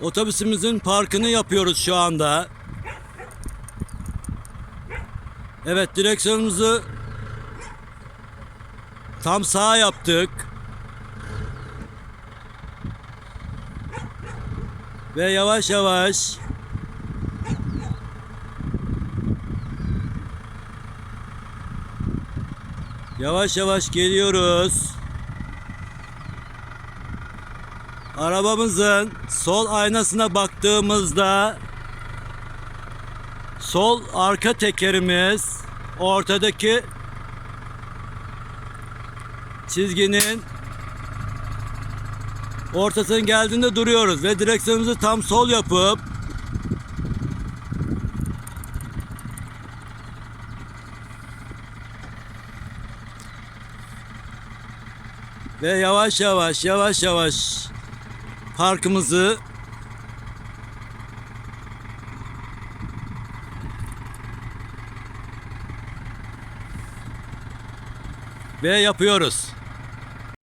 Otobüsümüzün parkını yapıyoruz şu anda. Evet direksiyonumuzu tam sağa yaptık. Ve yavaş yavaş Yavaş yavaş geliyoruz. Arabamızın sol aynasına baktığımızda sol arka tekerimiz ortadaki çizginin ortasının geldiğinde duruyoruz ve direksiyonumuzu tam sol yapıp ve yavaş yavaş yavaş yavaş parkımızı ve yapıyoruz.